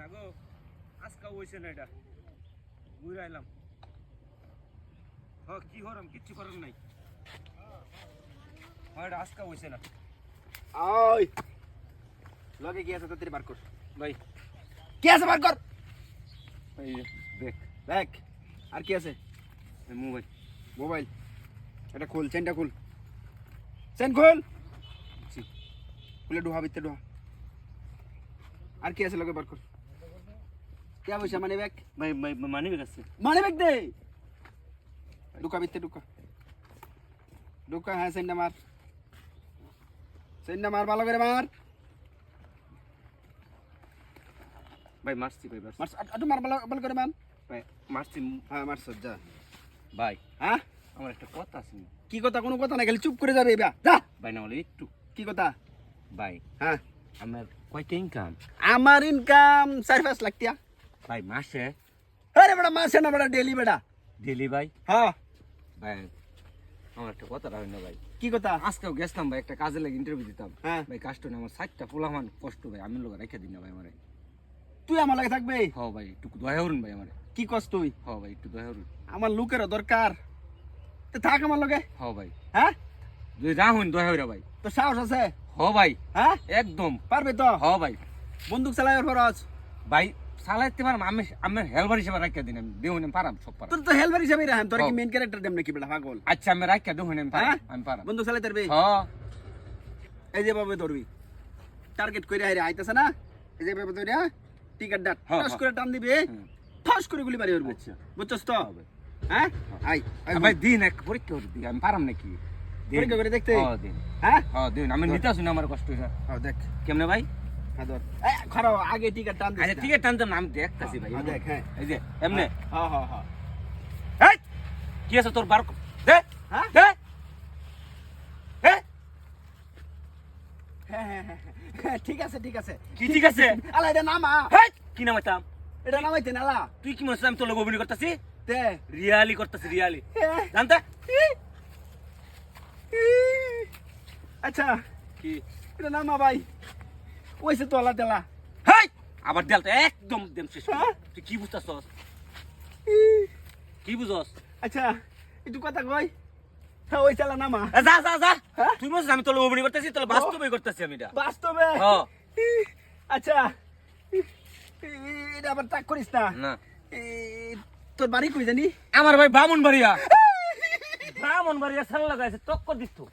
না গো? আজকা হইছে না এটা? ঘুরে আইলাম হ কি হরম? কিচ্ছু করার নাই। হ্যাঁ এটা আজকা হইছে না। ওই লগে কি আছে তাড়াতাড়ি বার কর। ভাই। কি আছে বার কর? এই যে, দেখ। দেখ আর কি আছে? এই মোবাইল। মোবাইল। এটা খোল চেনটা খোল। চেন খোল! জি। খুলে ডোহা বিতে ডোহা আর কি আছে লগে বার কর? কে পয়সা মানে ব্যাগ ভাই ভাই মানি গেছে মানে ব্যাগ দে! ঢুকা বিতে ঢুকা। ঢুকা হ্যাঁ চেনটা মার। চেনটা মার ভালো করে মার। ভাই মারছি ভাই মারছি। মার আটু মার ভালো ভালো করে মার। ভাই মারছি হ্যাঁ যা। ভাই হ্যাঁ? আমার একটা কথা আছে। কি কথা? কোনো কথা না খালি চুপ করে যাবে এবার যা। ভাই না বলে একটু। কি কথা? ভাই হ্যাঁ। আমার কয়টা ইনকাম আমার ইনকাম চার পাঁচ লাখ টিয়া ভাই মাসে? আরে বেটা মাসে না বেটা ডেলি বেটা। ডেলি ভাই? হ্যাঁ। ভাই আমার একটা কথা রাখেন না ভাই। কি কথা? আজকেও গেছিলাম ভাই একটা কাজে লাগে ইন্টারভিউ দিতাম। হ্যাঁ। ভাই কাজটা না আমার সাতটা পোলামান কষ্ট ভাই আমি লোক রেখে দিন না ভাই আমারে। তুই আমার লাগে থাকবে? হ ভাই একটু দয়া করুন ভাই আমারে। কি কস তুই? হ ভাই একটু দয়া করুন। আমার লোকেরও দরকার। তো থাক আমার লগে হ ভাই। হ্যাঁ? যদি রাহুন দয়া হইরা ভাই। তো সাহস আছে? হ ভাই। হ্যাঁ? একদম। পারবে তো? হ ভাই। বন্দুক চালাইবার ফরজ। ভাই চালাইতে পারম আমি আমি হেলবার হিসেবে রাখিয়া দিন আমি দেহুন আমি পারাম সব পারাম তোর তো হেলবার হিসাবে রাখেন তোর কি হ্যাঁ। ক্যারেক্টার দেম নাকি বেটা পাগল? আচ্ছা আমি রাখিয়া দেহুন আমি পারাম হ্যাঁ? পারাম এই যে ভাবে ধরবি টার্গেট করে হাইরে আইতাছে না? এই যে ভাবে ধরে টিকেট ডাট হ্যাঁ, ঠাস হ্যাঁ। করে টান দিবি। ঠাস করে গুলি মারি আচ্ছা। বুঝছস তো? ভাই। হ্যাঁ আই আই ভাই দিন এক পরীক্ষা করে দিই আমি পারাম নাকি। পরীক্ষা করে দেখতে। হ দিন। হ্যাঁ দিন। আমি নিতে আসুন আমার কষ্ট হ্যাঁ। দেখ। কেমনে ভাই? হ্যাঁ ধর খারাপ আগে টিকেট টান আচ্ছা ঠিক টানতাম না, আমি দেখতাছি ভাই। হ্যাঁ, দেখ, হ্যাঁ। এই যে এমনে। হ্যাঁ হ্যাঁ হ্যাঁ এই কি আছে তোর বার দে হ্যাঁ? দে। ঠিক আছে ঠিক আছে। কি ঠিক আছে? আলা এটা নামা। হেই কি নাম আইতাম এটা নামাইতে নালা তুই কি মনে আমি তোর লোক অভিনয় করতেছি? তে। রিয়ালি করতেছি রিয়ালি। জানতে আচ্ছা। কি? এটা নামা ভাই। ওইসে তেলা হেই! আবার দেল একদম দেম শেষ। হ্যাঁ? তুই কি বুঝতাছস? কি বুঝছস আচ্ছা একটু কথা কই। হ্যাঁ ওই চালা নামা। যা যা যা। হ্যাঁ? তুই বলছিস আমি তোর অভিনয় করতেছি তোর বাস্তবে করতেছি আমি এটা। বাস্তবে? হ্যাঁ। আচ্ছা। এটা আবার তাক করিস না। না। তোর বাড়ি কই জানি? আমার ভাই বামন বাড়িয়া বামন বাড়িয়া সাল লাগাইছে টক্কর দিস তো।